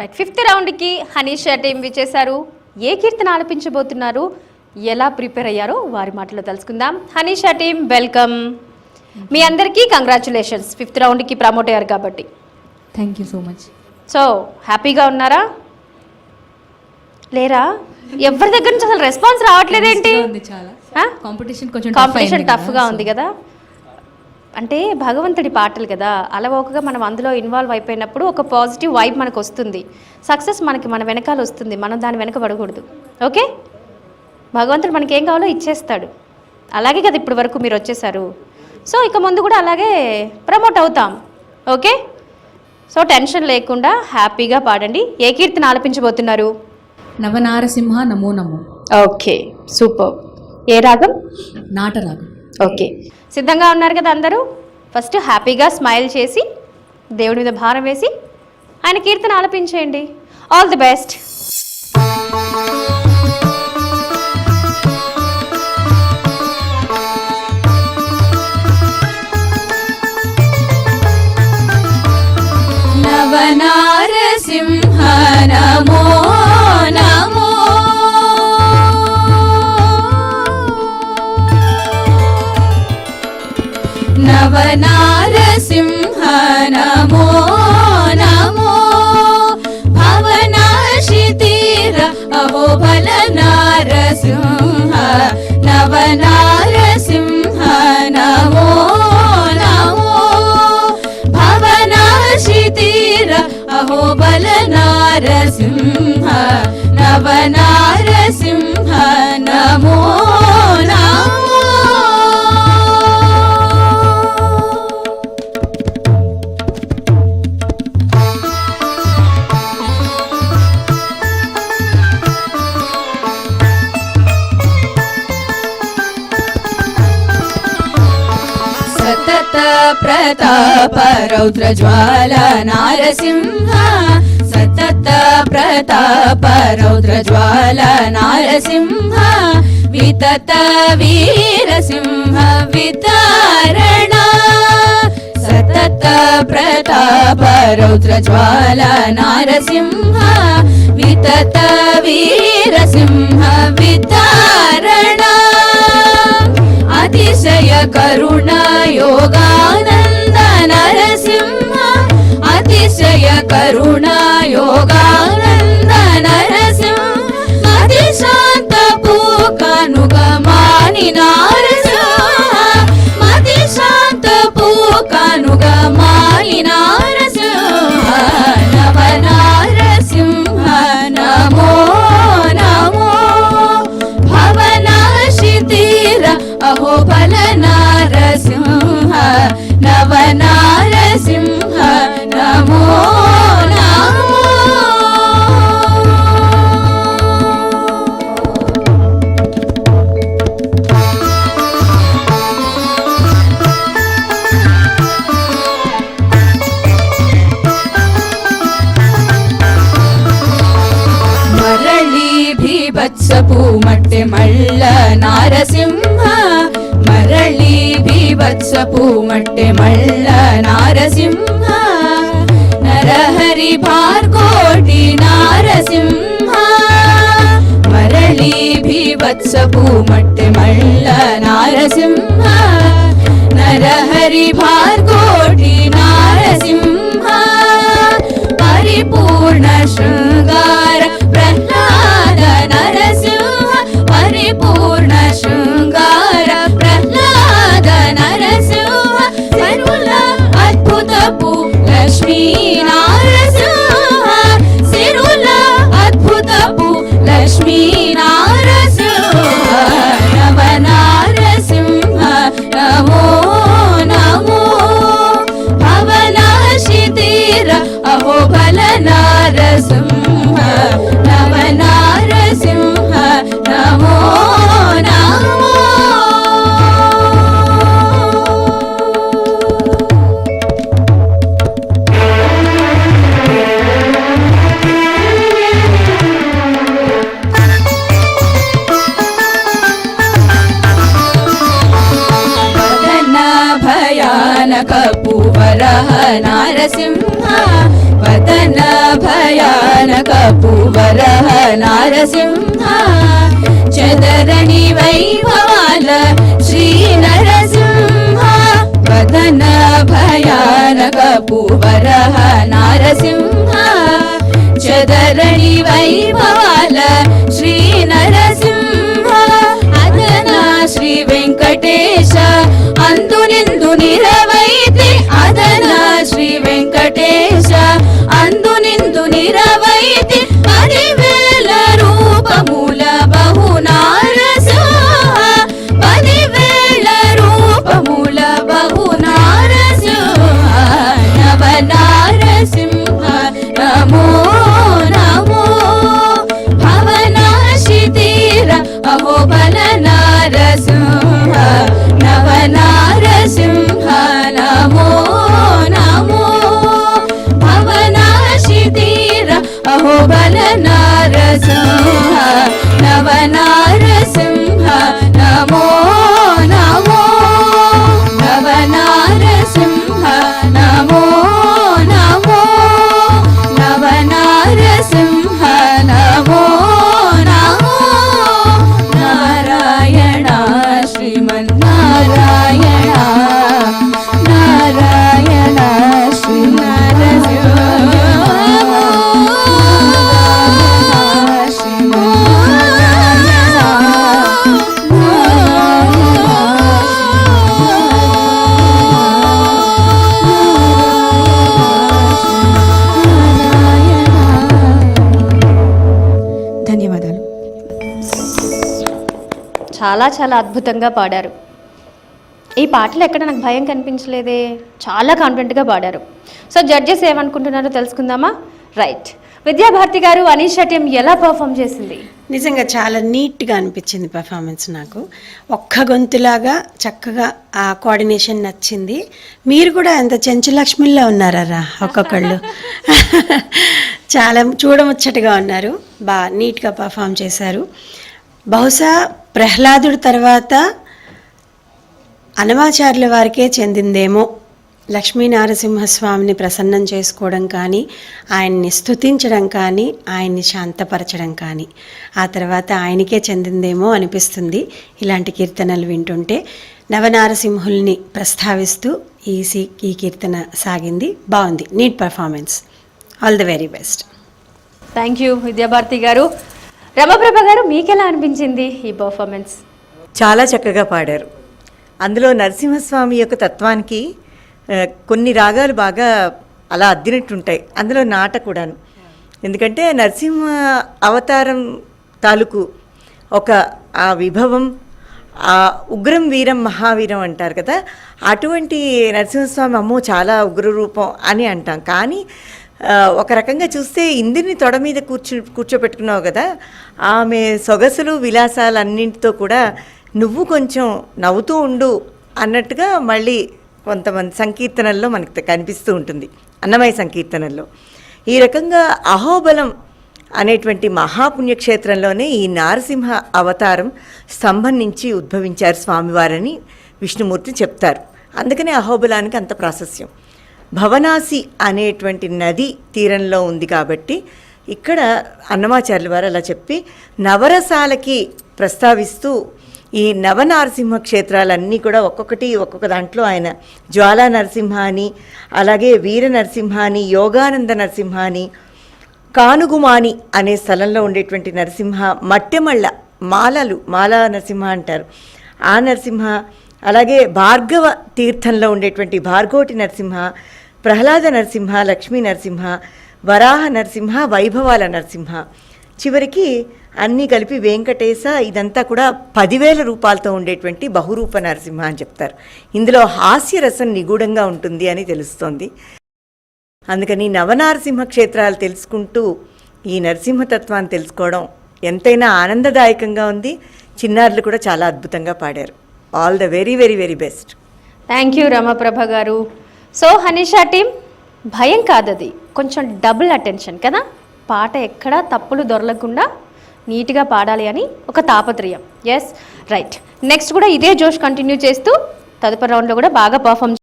Right fifth రౌండ్కి Hanisha team విచ్చేశారు? ఏ కీర్తన ఆలపించబోతున్నారు? ఎలా ప్రిపేర్ అయ్యారో వారి మాటలో తెలుసుకుందాం. Hanisha team welcome. మీ అందరికీ కంగ్రాచులేషన్స్ ఫిఫ్త్ రౌండ్కి ప్రమోట్ అయ్యారు కాబట్టి. Thank you so much so హ్యాపీగా ఉన్నారా? లేరా? ఎవరి దగ్గర నుంచి అసలు రెస్పాన్స్ రావట్లేదేంటి? చాలా. ఆ? కాంపిటీషన్ కొంచెం కాంపిటీషన్ టఫ్గా ఉంది కదా. అంటే భగవంతుడి పాటలు కదా అలవోకగా మనం అందులో ఇన్వాల్వ్ అయిపోయినప్పుడు ఒక పాజిటివ్ వైబ్ మనకు వస్తుంది. సక్సెస్ మనకి మన వెనకాల వస్తుంది మనం దాని వెనక పడకూడదు. ఓకే భగవంతుడు మనకి ఏం కావాలో ఇచ్చేస్తాడు. అలాగే కదా ఇప్పటి వరకు మీరు వచ్చేసారు. సో ఇక ముందు కూడా అలాగే ప్రమోట్ అవుతాం. ఓకే సో టెన్షన్ లేకుండా హ్యాపీగా పాడండి. ఏ కీర్తన ఆలపించబోతున్నారు? నవనారసింహ నమో నమో. ఓకే సూపర్ ఏ రాగం? నాటరాగం. ఓకే. సిద్ధంగా ఉన్నారు కదా అందరూ? ఫస్ట్ హ్యాపీగా స్మైల్ చేసి దేవుడి మీద భారం వేసి ఆయన కీర్తన ఆలపించేయండి. ఆల్ ది బెస్ట్ నవనా नवार सिंह नमो। नमो भवनाशिर अहो भलनार सिंहा नव नार सिंह नमो। नमो भवनाशिर अहो भलनार सिंह సతత ప్రతాప రౌద్ర జ్వాల నారసింహ సతత ప్రతాప రౌద్ర జ్వాల నారసింహ వితత వీరసింహ వితారణ సతత ప్రతాప రౌద్ర జ్వాల నారసింహ వితత వీరసింహ వితారణ అతిశయ కరుణ యోగానంద నరసింహ అతిశయ కరుణ యోగానంద నరసింహ అతిశాంత పూకనుగమాని నారసింహ అతిశాంత పూకనుగమాని నారసింహ నవ నారసింహ అహో బల నారసింహ నవ నారసింహ నమో భీభత్సపు మట్టె మళ్ళ నారసి భీభత్సపు మట్టె మళ్ళ నారసింహ నరహరి భార్కోటి నారసింహ. మరళి భీభత్సపు మట్టె మళ్ళ నారసింహ నరహరి భార్ భయానక పువరహ నారసింహ భయానక కపువరహ నారసింహ చదరణి వైభవాల శ్రీ నరసింహ పతన భయానక పువరహ నారసింహ చదరణి వైభవాల శ్రీ నరసింహ అదన శ్రీ వెంకటేశ అందు చాలా చాలా అద్భుతంగా పాడారు. ఈ పాటలు ఎక్కడ నాకు భయం కనిపించలేదే. చాలా కాన్ఫిడెంట్గా పాడారు. సో జడ్జెస్ ఏమనుకుంటున్నారో తెలుసుకుందామా? రైట్ విద్యాభారతి గారు అనీష్ టీం ఎలా పర్ఫామ్ చేసింది? నిజంగా చాలా నీట్గా అనిపించింది పెర్ఫార్మెన్స్ నాకు. ఒక్క గొంతులాగా చక్కగా ఆ కోఆర్డినేషన్ నచ్చింది. మీరు కూడా ఎంత చెంచులక్ష్మిలో ఉన్నారా ఒక్కొక్కళ్ళు. చాలా చూడముచ్చటగా ఉన్నారు. బాగా నీట్గా పర్ఫామ్ చేశారు. బహుశా ప్రహ్లాదుడి తర్వాత అనమాచార్యుల వారికే చెందిందేమో లక్ష్మీ నారసింహస్వామిని ప్రసన్నం చేసుకోవడం కానీ ఆయన్ని స్తుతించడం కానీ ఆయన్ని శాంతపరచడం కానీ. ఆ తర్వాత ఆయనకే చెందిందేమో అనిపిస్తుంది ఇలాంటి కీర్తనలు వింటుంటే. నవనారసింహుల్ని ప్రస్తావిస్తూ ఈ సి ఈ కీర్తన సాగింది. బాగుంది. Neat performance. All the very best. Thank you Vidyabharathi garu. Ramaprabha garu మీకెలా అనిపించింది ఈ పర్ఫార్మెన్స్ చాలా చక్కగా పాడారు. అందులో నరసింహస్వామి యొక్క తత్వానికి కొన్ని రాగాలు బాగా అలా అద్దినట్టుంటాయి. అందులో నాట కూడాను. ఎందుకంటే నరసింహ అవతారం తాలూకు ఒక ఆ విభవం ఆ ఉగ్రం వీరం మహావీరం అంటారు కదా అటువంటి నరసింహస్వామి అమ్మో చాలా ఉగ్ర రూపం అని అంటాం. కానీ ఒక రకంగా చూస్తే ఇందిని తొడ మీద కూర్చో కూర్చోపెట్టుకున్నావు కదా ఆమె సొగసులు విలాసాలు అన్నింటితో కూడా నువ్వు కొంచెం నవ్వుతూ ఉండు అన్నట్టుగా మళ్ళీ కొంతమంది సంకీర్తనల్లో మనకు కనిపిస్తూ ఉంటుంది అన్నమయ సంకీర్తనల్లో. ఈ రకంగా అహోబలం అనేటువంటి మహాపుణ్యక్షేత్రంలోనే ఈ నారసింహ అవతారం స్తంభం నుంచి ఉద్భవించారు స్వామివారని విష్ణుమూర్తి చెప్తారు. అందుకనే అహోబలానికి అంత ప్రాశస్యం. భవనాసి అనేటువంటి నది తీరంలో ఉంది కాబట్టి ఇక్కడ అన్నమాచార్యుల వారు అలా చెప్పి నవరసాలకి ప్రస్తావిస్తూ ఈ నవ నరసింహ క్షేత్రాలన్నీ కూడా ఒక్కొక్కటి ఒక్కొక్క దాంట్లో ఆయన జ్వాలా నరసింహ అని అలాగే వీర నరసింహ అని యోగానంద నరసింహ అని కానుగుమాని అనే స్థలంలో ఉండేటువంటి నరసింహ మట్టెమళ్ళ మాలలు మాలా నరసింహ అంటారు. ఆ నరసింహ అలాగే భార్గవ తీర్థంలో ఉండేటువంటి భార్గోటి నరసింహ ప్రహ్లాద నరసింహ లక్ష్మీ నరసింహ వరాహ నరసింహ వైభవాల నరసింహ. చివరికి అన్నీ కలిపి వెంకటేశ ఇదంతా కూడా పదివేల రూపాయలతో ఉండేటువంటి బహురూప నరసింహ అని చెప్తారు. ఇందులో హాస్యరసం నిగూఢంగా ఉంటుంది అని తెలుస్తోంది. అందుకని నవనారసింహ క్షేత్రాలు తెలుసుకుంటూ ఈ నరసింహతత్వాన్ని తెలుసుకోవడం ఎంతైనా ఆనందదాయకంగా ఉంది. చిన్నారులు కూడా చాలా అద్భుతంగా పాడారు. All the very very very best. Thank you Ramaprabha garu. So Hanisha team భయం కాదది. కొంచెం డబుల్ అటెన్షన్ కదా? పాట ఎక్కడా తప్పులు దొరలకుండా నీట్గా పాడాలి అని ఒక తాపత్రయం. Yes right. నెక్స్ట్ కూడా ఇదే జోష్ కంటిన్యూ చేస్తూ తదుపరి రౌండ్లో కూడా బాగా పర్ఫామ్